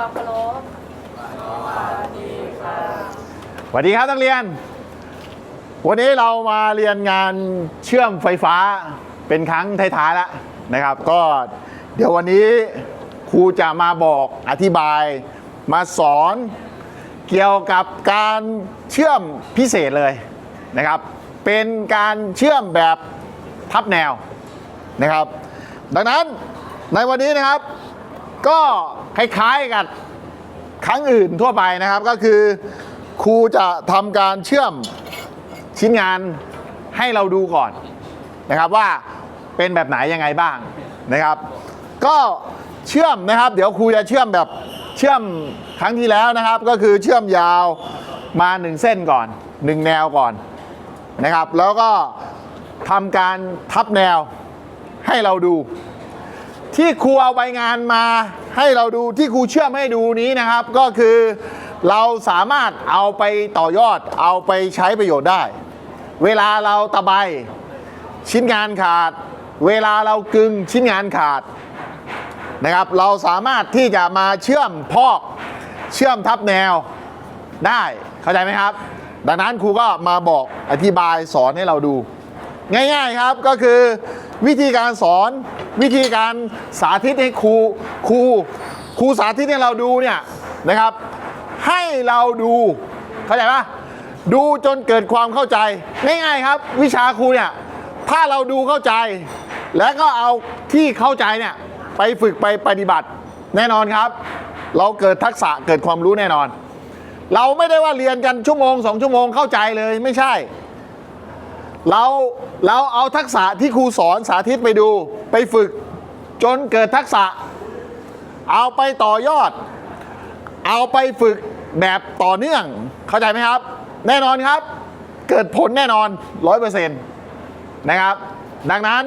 ความเคารพสวัสดีครับนักเรียน วันนี้เรามาเรียนงานเชื่อมไฟฟ้าเป็นครั้งท้ายๆแล้วนะครับ ก็เดี๋ยววันนี้ครูจะมาบอกอธิบายมาสอนเกี่ยวกับการเชื่อมพิเศษเลยนะครับ เป็นการเชื่อมแบบทับแนวนะครับ ดังนั้นในวันนี้นะครับ ก็คล้ายๆกับครั้งอื่นทั่วไปนะครับก็คือ ครูจะทำการเชื่อมชิ้นงานให้เราดูก่อนนะครับว่าเป็นแบบไหนยังไงบ้างนะครับ ก็เชื่อมนะครับเดี๋ยวครูจะเชื่อมแบบเชื่อมครั้งที่แล้วนะครับ ก็คือเชื่อมยาวมา 1 เส้นก่อน 1 แนวก่อนนะครับ แล้วก็ทำการทับแนวให้เราดู ที่ครูเอาใบงานมาให้เราดูที่ครูเชื่อมให้ดูนี้นะครับ ก็คือเราสามารถเอาไปต่อยอดเอาไปใช้ประโยชน์ได้ เวลาเราตะไบชิ้นงานขาด เวลาเรากึงชิ้นงานขาดนะครับ เราสามารถที่จะมาเชื่อมพอกเชื่อมทับแนวได้เข้าใจไหมครับ ดังนั้นครูก็มาบอกอธิบายสอนให้เราดู ง่ายๆครับก็คือ วิธีการสอนวิธีการสาธิตให้ครูครูครูสาธิตให้เราดูเนี่ยนะครับ ให้เราดูเข้าใจปะดูจนเกิดความเข้าใจง่ายๆครับ วิชาครูเนี่ยถ้าเราดูเข้าใจ แล้วก็เอาที่เข้าใจเนี่ยไปฝึกไปปฏิบัติแน่นอนครับ เราเกิดทักษะเกิดความรู้แน่นอน เราไม่ได้ว่าเรียนกันชั่วโมงสองชั่วโมงเข้าใจเลยไม่ใช่ เราเราเอาทักษะที่ครูสอนสาธิตไปดูไปฝึก จนเกิดทักษะ เอาไปต่อยอด เอาไปฝึกแบบต่อเนื่อง เข้าใจไหมครับ แน่นอนครับ เกิดผลแน่นอนร้อยเปอร์เซ็นต์นะครับ ดังนั้น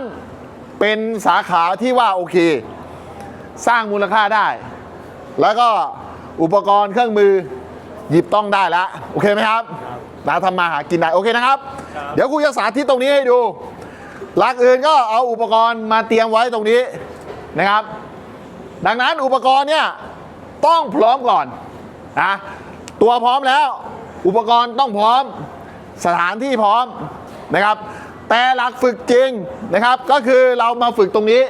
เป็นสาขาที่ว่าโอเค สร้างมูลค่าได้ แล้วก็อุปกรณ์เครื่องมือหยิบต้องได้แล้ว โอเคไหมครับ นะทำมาหากินได้โอเคนะครับ เดี๋ยวครูจะสาธิตตรงนี้ให้ดู หลักอื่นก็เอาอุปกรณ์มาเตรียมไว้ตรงนี้นะครับ ดังนั้นอุปกรณ์เนี่ยต้องพร้อมก่อนนะตัวพร้อมแล้ว อุปกรณ์ต้องพร้อมสถานที่พร้อมนะครับ แต่หลักฝึกจริงนะครับ ก็คือเรามาฝึกตรงนี้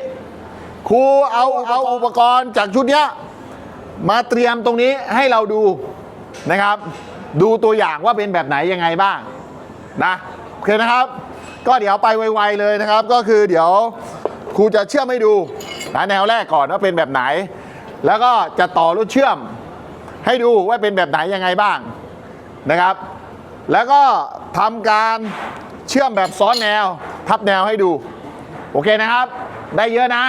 ครูเอาเอาอุปกรณ์จากชุดเนี้ยมาเตรียมตรงนี้ให้เราดูนะครับ ดูตัวอย่างว่าเป็นแบบไหนยังไงบ้างนะโอเคนะครับ ก็เดี๋ยวไปไวๆเลยนะครับ ก็คือเดี๋ยวครูจะเชื่อมให้ดูนะแนวแรกก่อนว่าเป็นแบบไหน แล้วก็จะต่อรถเชื่อม ให้ดูว่าเป็นแบบไหนยังไงบ้างนะครับ แล้วก็ทำการเชื่อมแบบซ้อนแนว ทับแนวให้ดู โอเคนะครับ ได้เยอะนะ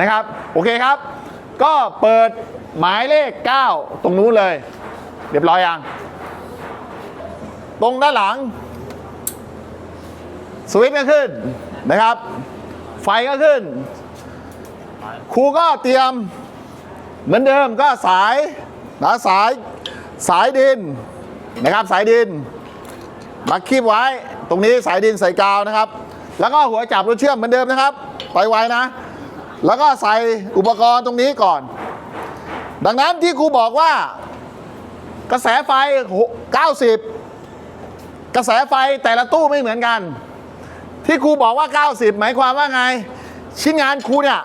นะครับ โอเคครับ ก็เปิดหมายเลข 9 ตรงนู้นเลย เรียบร้อยยัง ตรงด้านหลัง สวิตช์ก็ขึ้นนะครับ ไฟก็ขึ้น ครูก็เตรียมเหมือนเดิมก็สายนะสายสายดินนะครับสายดินมาคีบไว้ ตรงนี้สายดินใส่กาวนะครับ แล้วก็หัวจับรถเชื่อมเหมือนเดิมนะครับ ไปไว้นะ แล้วก็ใส่อุปกรณ์ตรงนี้ก่อน ดังนั้นที่ครูบอกว่ากระแสไฟ 90 กระแสไฟแต่ละตู้ไม่เหมือนกัน ที่ครูบอกว่า 90 หมายความว่าไง ชิ้นงานครูเนี่ย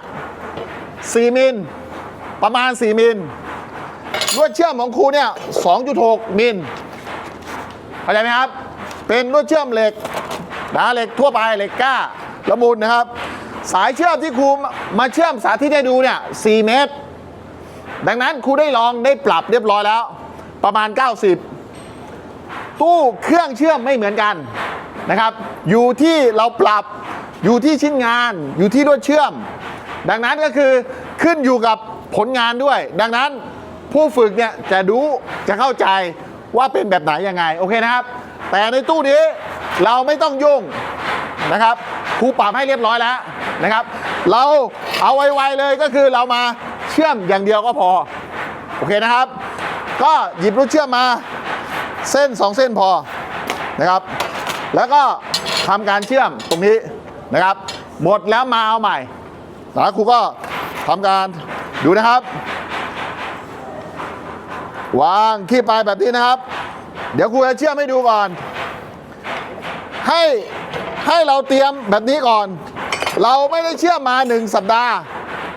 4มิลประมาณ 4 มิลลวดเชื่อมของครูเนี่ย 2.6 มิลเข้าใจไหมครับ เป็นลวดเชื่อมเหล็กนะเหล็กทั่วไปเหล็กก้าละมุนนะครับ สายเชื่อมที่ครูมาเชื่อมสาธิตให้ดูเนี่ย 4 เมตร ดังนั้นครูได้ลองได้ปรับเรียบร้อยแล้ว ประมาณ 90 ตู้เครื่องเชื่อมไม่เหมือนกันนะครับ อยู่ที่เราปรับอยู่ที่ชิ้นงาน อยู่ที่ลวดเชื่อม ดังนั้นก็คือขึ้นอยู่กับผลงานด้วย ดังนั้นผู้ฝึกเนี่ยจะรู้จะเข้าใจว่าเป็นแบบไหนยังไงโอเคนะครับ แต่ในตู้นี้เราไม่ต้องยุ่งนะครับครูปรับให้เรียบร้อยแล้วนะครับ เราเอาไวๆเลยก็คือเรามาเชื่อมอย่างเดียวก็พอโอเคนะครับ ก็หยิบลูกเชื่อมมา เส้น 2 เส้นพอนะครับ แล้วก็ทำการเชื่อมตรงนี้นะครับ หมดแล้วมาเอาใหม่นะครูก็ทำการดูนะครับ วางขี้ปลายแบบนี้นะครับ เดี๋ยวครูจะเชื่อมให้ดูก่อน ให้ให้เราเตรียมแบบนี้ก่อน เราไม่ได้เชื่อมมาหนึ่งสัปดาห์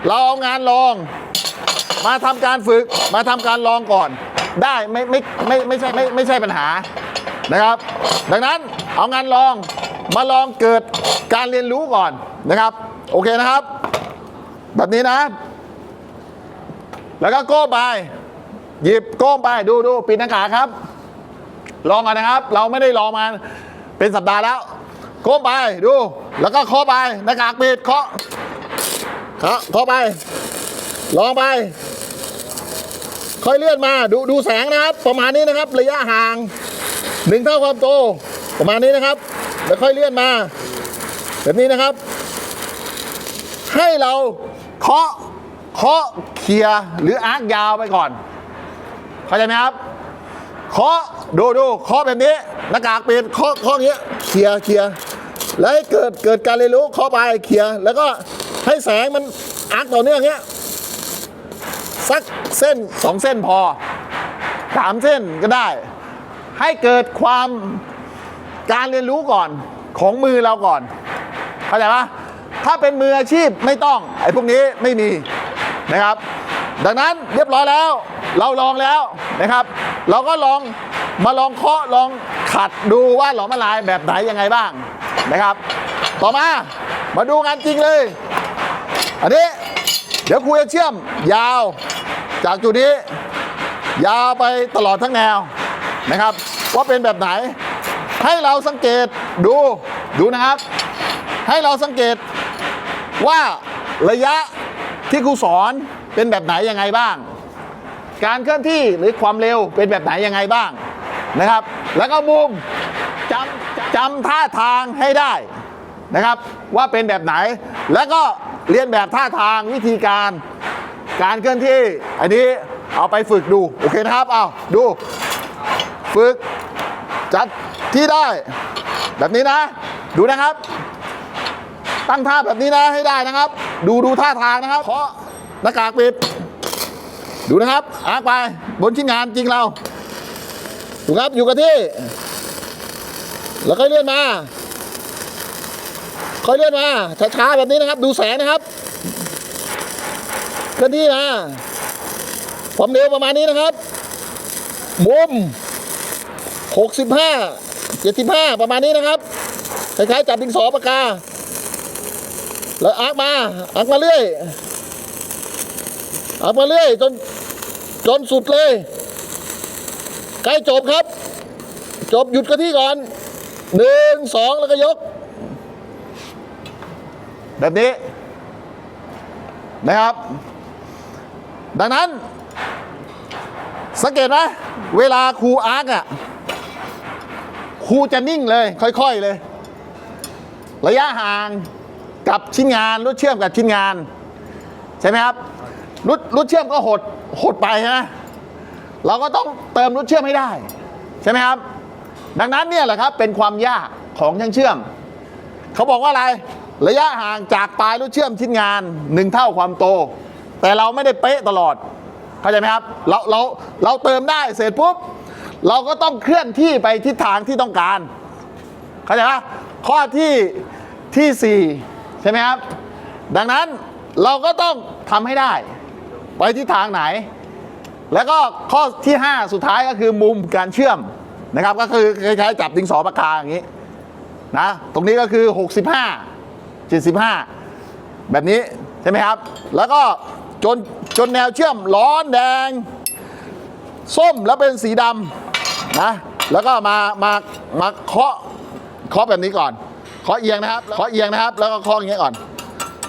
เราเอางานลอง มาทำการฝึกมาทำการลองก่อน ได้ไม่ไม่ไม่ไม่ใช่ไม่ไม่ใช่ปัญหานะครับ ดังนั้นเอางานลองมาลองเกิดการเรียนรู้ก่อนนะครับ โอเคนะครับ แบบนี้นะ แล้วก็ก้มไป หยิบก้มไปดูดูปิดหน้าขาครับ ลองก่อนนะครับ เราไม่ได้ลองมาเป็นสัปดาห์แล้วก้มไปดู แล้วก็เคาะไปหน้ากากปิดเคาะเคาะเคาะไป ลองไป ค่อยเลื่อนมาดูดูแสงนะครับ ประมาณนี้นะครับ ระยะห่างหนึ่งเท่าความโตประมาณนี้นะครับ แล้วค่อยเลื่อนมา แบบนี้นะครับ ให้เราเคาะเคาะเคลียร์หรืออาร์คยาวไปก่อน เข้าใจไหมครับเคาะดูดูเคาะแบบนี้หน้ากากเปิดเคาะเคาะอย่างเงี้ยเคลียร์เคลียร์แล้วให้เกิดเกิดการเรียนรู้เคาะไปเคลียร์แล้วก็ให้แสงมันอาร์คต่อเนื่องอย่างเงี้ย สักเส้นสองเส้นพอสามเส้นก็ได้ ให้เกิดความการเรียนรู้ก่อนของมือเราก่อนเข้าใจปะถ้าเป็นมืออาชีพไม่ต้องไอ้พวกนี้ไม่มีนะครับ ดังนั้นเรียบร้อยแล้ว เราลองแล้วนะครับ เราก็ลองมาลองเคาะลองขัดดูว่าหลอมละลายแบบไหนยังไงบ้างนะครับ ต่อมามาดูงานจริงเลย อันนี้ เดี๋ยวครูจะเชื่อมยาว จากจุดนี้ ยาวไปตลอดทั้งแนวนะครับ ว่าเป็นแบบไหน ให้เราสังเกตดูดูนะครับ ให้เราสังเกตว่าระยะที่ครูสอนเป็นแบบไหนยังไงบ้าง การเคลื่อนที่หรือความเร็วเป็นแบบไหนยังไงบ้างนะครับ แล้วก็มุมจำจำท่าทางให้ได้นะครับ ว่าเป็นแบบไหนแล้วก็ เรียนแบบท่าทางวิธีการ การเคลื่อนที่ อันนี้เอาไปฝึกดู โอเคนะครับเอาดู ฝึก จัดที่ได้ แบบนี้นะ ดูนะครับ ตั้งท่าแบบนี้นะให้ได้นะครับ ดูดูท่าทางนะครับเคาะหน้ากากปิด ดูนะครับอาร์ไปบนชิ้นงานจริงเราถูกครับอยู่กับที่ แล้วก็เลื่อนมา ค่อยเลื่อนมาช้าๆแบบนี้นะครับ ดูแสงนะครับเคลื่อนที่มาความเร็วประมาณนี้นะครับ มุม 65 75 ประมาณนี้นะครับคล้ายๆจับดิงสอปากกา แล้วอาร์คมาอาร์คมาเรื่อยเอามาเรื่อยจนจนสุดเลย ใกล้จบครับ จบหยุดกันที่ก่อนหนึ่งสองแล้วก็ยก แบบนี้นะครับ ดังนั้น สังเกตไหมเวลาครูอาร์กอะครูจะนิ่งเลย ค่อยๆเลย ระยะห่างกับชิ้นงานรถเชื่อมกับชิ้นงาน ใช่ไหมครับรุดรุดเชื่อมก็หดหดไปใช่ไหมเราก็ต้องเติมรุดเชื่อมให้ได้ ใช่ไหมครับ ดังนั้นเนี่ยแหละครับเป็นความยากของช่างเชื่อม เขาบอกว่าอะไร ระยะห่างจากปลายรุดเชื่อมชิ้นงานหนึ่งเท่าความโต แต่เราไม่ได้เป๊ะตลอดเข้าใจไหมครับเราเราเราเติมได้เสร็จปุ๊บเราก็ต้องเคลื่อนที่ไปทิศทางที่ต้องการ เข้าใจไหมข้อที่ที่สี่ใช่ไหมครับ ดังนั้นเราก็ต้องทำให้ได้ ไปทิศทางไหน แล้วก็ข้อที่ 5 สุดท้ายก็คือมุมการเชื่อมนะครับ ก็คือคล้ายๆจับดิงสอปากกาอย่างนี้นะตรงนี้ก็คือ 65 75 แบบนี้ใช่ไหมครับ แล้วก็จนจนแนวเชื่อมร้อนแดง ส้มแล้วเป็นสีดำนะแล้วก็มามามาเคาะเคาะแบบนี้ก่อนเคาะเอียงนะครับเคาะเอียงนะครับ แล้วก็เคาะอย่างนี้ยก่อน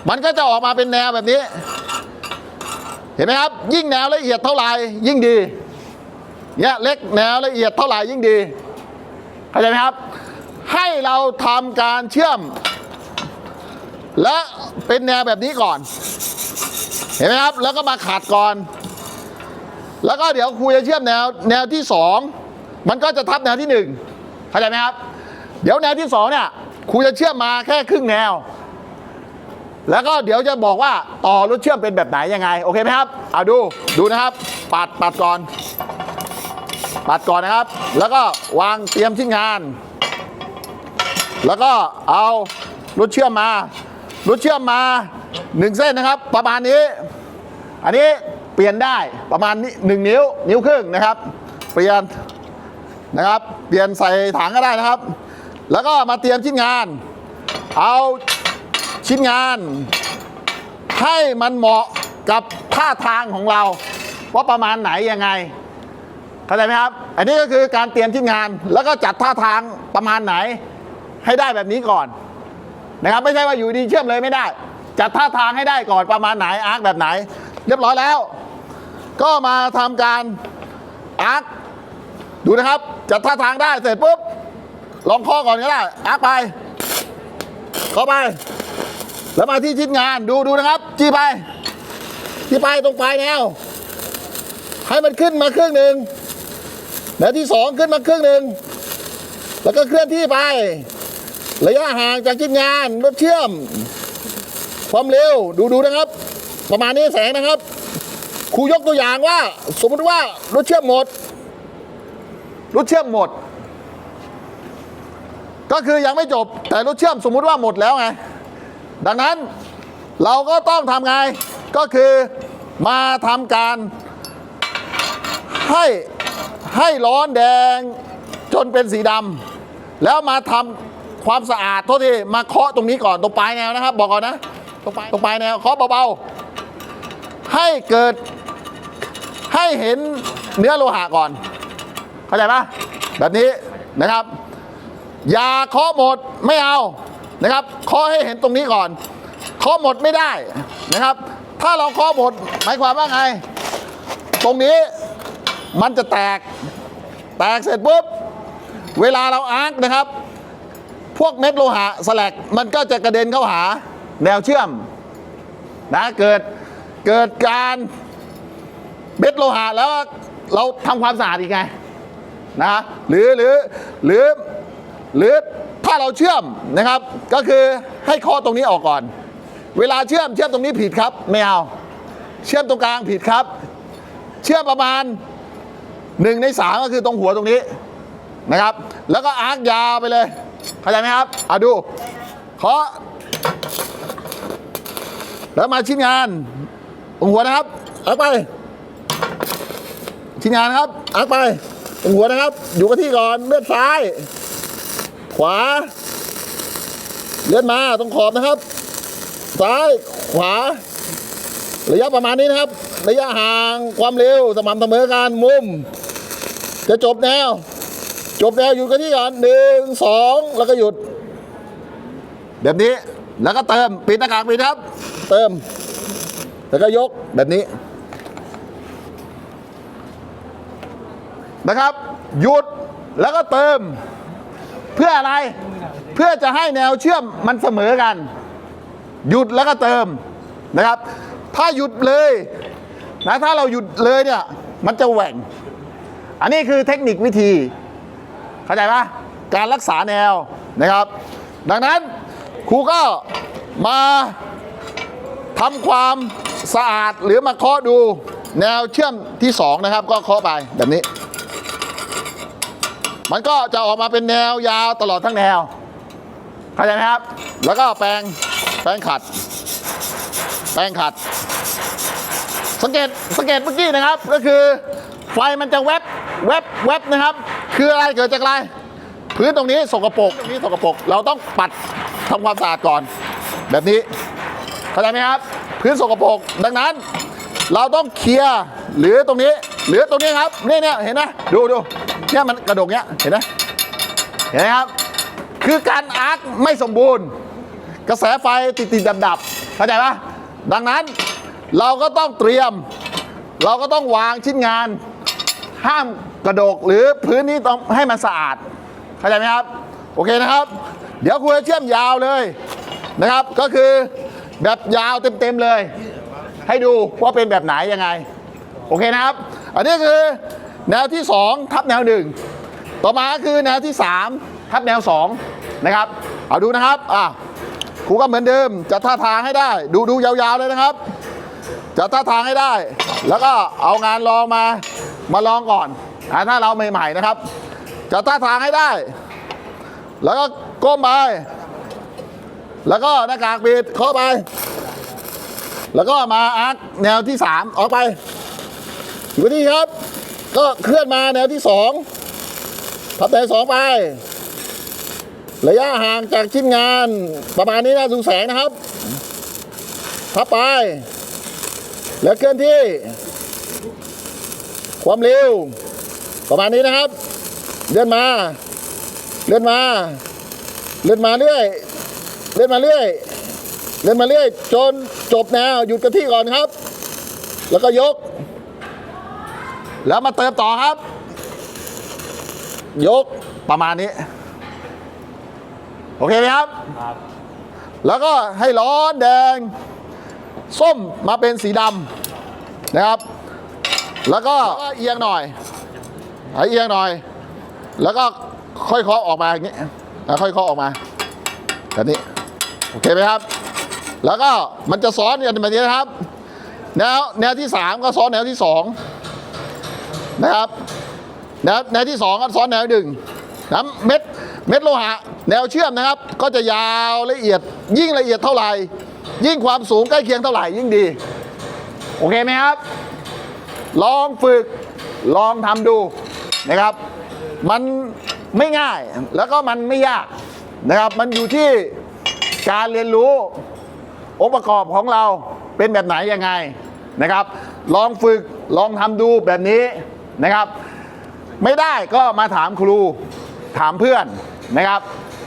มันก็จะออกมาเป็นแนวแบบนี้ เห็นไหมครับ ยิ่งแนวละเอียดเท่าไหร่ยิ่งดีเนี่ยเล็กแนวละเอียดเท่าไหร่ยิ่งดีเข้าใจไหมครับ ให้เราทำการเชื่อม และเป็นแนวแบบนี้ก่อน เห็นไหมครับ แล้วก็มาขัดก่อน แล้วก็เดี๋ยวครูจะเชื่อมแนวแนวที่สองมันก็จะทับแนวที่หนึ่งเข้าใจไหมครับ เดี๋ยวแนวที่สองเนี่ยครูจะเชื่อมมาแค่ครึ่งแนว แล้วก็เดี๋ยวจะบอกว่าต่อรถเชื่อมเป็นแบบไหนยังไง โอเคไหมครับเอาดูดูนะครับ ปัดปัดก่อน ปัดก่อนนะครับ แล้วก็วางเตรียมชิ้นงาน แล้วก็เอารถเชื่อมมา รถเชื่อมมาหนึ่งเส้นนะครับ ประมาณนี้ อันนี้เปลี่ยนได้ประมาณนี้หนึ่งนิ้ว นิ้วครึ่งนะครับ เปลี่ยนนะครับ เปลี่ยนใส่ถังก็ได้นะครับ แล้วก็มาเตรียมชิ้นงาน เอาชิ้นงาน ให้มันเหมาะกับท่าทางของเรา ว่าประมาณไหนยังไงเข้าใจไหมครับ อันนี้ก็คือการเตรียมชิ้นงาน แล้วก็จัดท่าทางประมาณไหน ให้ได้แบบนี้ก่อน นะครับไม่ใช่ว่าอยู่ดีเชื่อมเลยไม่ได้ จัดท่าทางให้ได้ก่อนประมาณไหนอาร์คแบบไหน เรียบร้อยแล้ว ก็มาทำการอาร์คดูนะครับ จัดท่าทางได้เสร็จปุ๊บลองข้อก่อนก็ได้อาร์คไปเข้าไป แล้วมาที่ชิ้นงานดูดูนะครับ จี้ไปจี้ไปตรงปลายแนวให้มันขึ้นมาครึ่งหนึ่งแนวที่สองขึ้นมาครึ่งหนึ่งแล้วก็เคลื่อนที่ไป ระยะห่างจากชิ้นงานรถเชื่อม ความเร็วดูดูนะครับ ประมาณนี้แสงนะครับครูยกตัวอย่างว่า สมมติว่ารถเชื่อมหมดรถเชื่อมหมด ก็คือยังไม่จบ แต่รถเชื่อมสมมุติว่าหมดแล้วไงดังนั้นเราก็ต้องทำไงก็คือมาทำการ ให้ให้ร้อนแดงจนเป็นสีดำแล้วมาทำ ความสะอาดโทษทีมาเคาะตรงนี้ก่อนตรงปลายแนวนะครับ บอกก่อนนะ ตรงปลายตรงปลายแนวเคาะเบาๆให้เกิด ให้เห็นเนื้อโลหะก่อน เข้าใจปะแบบนี้นะครับ อย่าเคาะหมดไม่เอานะครับเคาะให้เห็นตรงนี้ก่อนเคาะหมดไม่ได้นะครับ ถ้าเราเคาะหมดหมายความว่าไง ตรงนี้มันจะแตก แตกเสร็จปุ๊บเวลาเราอาร์คนะครับ พวกเม็ดโลหะสแลกมันก็จะกระเด็นเข้าหาแนวเชื่อมนะเกิดเกิดการเม็ดโลหะแล้วเราทำความสะอาดอีกไงนะหรือหรือหรือหรือถ้าเราเชื่อมนะครับ ก็คือให้ข้อตรงนี้ออกก่อน เวลาเชื่อมเชื่อมตรงนี้ผิดครับไม่เอาเชื่อมตรงกลางผิดครับ เชื่อมประมาณหนึ่งในสามก็คือตรงหัวตรงนี้นะครับ แล้วก็อาร์คยาวไปเลย เข้าใจไหมครับอาดูเคาะแล้วมาชิ้นงานตรงหัวนะครับอาร์คไป ชิ้นงานครับอาร์คไปตรงหัวนะครับ อยู่กับที่ก่อนเลื่อนซ้าย ขวา เลื่อนมาตรงขอบนะครับ ซ้ายขวา ระยะประมาณนี้นะครับ ระยะห่างความเร็วสม่ำเสมอกันมุม จะจบแนว จบแนวหยุดกันที่ก่อนหนึ่งสองแล้วก็หยุด แบบนี้แล้วก็เติมปิดหน้ากากปิดครับ เติม แล้วก็ยกแบบนี้ นะครับ หยุดแล้วก็เติม เพื่ออะไร เพื่อจะให้แนวเชื่อมมันเสมอกัน หยุดแล้วก็เติมนะครับ ถ้าหยุดเลยนะถ้าเราหยุดเลยเนี่ย มันจะแหว่ง อันนี้คือเทคนิควิธี เข้าใจปะการรักษาแนวนะครับ ดังนั้นครูก็มาทำความสะอาดหรือมาเคาะดูแนวเชื่อมที่สองนะครับ ก็เคาะไปแบบนี้ มันก็จะออกมาเป็นแนวยาวตลอดทั้งแนว เข้าใจไหมครับ แล้วก็แปรงแปรงขัด แปรงขัด สังเกตสังเกตเมื่อกี้นะครับ ก็คือไฟมันจะแวบแวบแวบนะครับ คืออะไรเกิดจากอะไร พื้นตรงนี้สกปรกตรงนี้สกปรกเราต้องปัดทำความสะอาดก่อน แบบนี้เข้าใจไหมครับ พื้นสกปรกดังนั้น เราต้องเคลียร์หรือตรงนี้ หรือตรงนี้ครับเนี่ยเนี่ยเห็นไหมดูดูเนี่ยมันกระดกเนี้ยเห็นไหมเห็นไหมครับ คือการอาร์คไม่สมบูรณ์ กระแสไฟติดติดดับดับๆเข้าใจปะดังนั้นเราก็ต้องเตรียม เราก็ต้องวางชิ้นงาน ห้ามกระดกหรือพื้นนี้ต้องให้มันสะอาด เข้าใจไหมครับ โอเคนะครับ เดี๋ยวครูจะเชื่อมยาวเลยนะครับ ก็คือแบบยาวเต็มๆเลย ให้ดูว่าเป็นแบบไหนยังไง โอเคนะครับ อันนี้คือแนวที่ 2 ทับแนว 1 ต่อมาคือแนวที่ 3 ทับแนว 2 นะครับ เอาดูนะครับอะครูก็เหมือนเดิมจะท่าทางให้ได้ ดูดูยาวๆเลยนะครับจะท่าทางให้ได้ แล้วก็เอางานลองมา มาลองก่อนอถ้าเราใหม่ ๆนะครับ จะท่าทางให้ได้ แล้วก็ก้มไป แล้วก็หน้ากากปิดเข้าไป แล้วก็มาอาร์คแนวที่สามออกไปอยู่ที่ครับ ก็เคลื่อนมาแนวที่สองทับแนวสองไป ระยะห่างจากชิ้นงานประมาณนี้นะดูแสงนะครับพับไป แล้วเคลื่อนที่ ความเร็ว ประมาณนี้นะครับ เลื่อนมา เลื่อนมา เลื่อนมาเรื่อย เลื่อนมาเรื่อย เลื่อนมาเรื่อย จนจบแนวหยุดกันที่ก่อนครับ แล้วก็ยก แล้วมาเติมต่อครับ ยกประมาณนี้ โอเคไหมครับครับแล้วก็ให้ร้อนแดง ส้มมาเป็นสีดำนะครับ แล้วก็เอียงหน่อยให้เอียงหน่อย แล้วก็ค่อยเคาะออกมาอย่างนี้ค่อยเคาะออกมาแบบนี้โอเคไหมครับ แล้วก็มันจะซ้อนกันแบบนี้นะครับ แนวแนวที่สามก็ซ้อนแนวที่สองนะครับแนวแนวที่สองก็ซ้อนแนวหนึ่งนะเม็ดเม็ดโลหะ แนวเชื่อมนะครับ ก็จะยาวละเอียดยิ่งละเอียดเท่าไหร่ ยิ่งความสูงใกล้เคียงเท่าไหร่ยิ่งดี โอเคไหมครับ ลองฝึกลองทำดูนะครับ มันไม่ง่ายแล้วก็มันไม่ยากนะครับ มันอยู่ที่การเรียนรู้องค์ประกอบของเราเป็นแบบไหนยังไงนะครับ ลองฝึกลองทำดูแบบนี้นะครับ ไม่ได้ก็มาถามครูถามเพื่อนนะครับ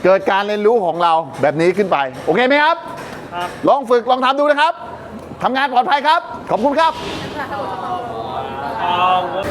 เกิดการเรียนรู้ของเราแบบนี้ขึ้นไป โอเคไหมครับครับลองฝึกลองทำดูนะครับทำงานปลอดภัยครับ ขอบคุณครับ 啊我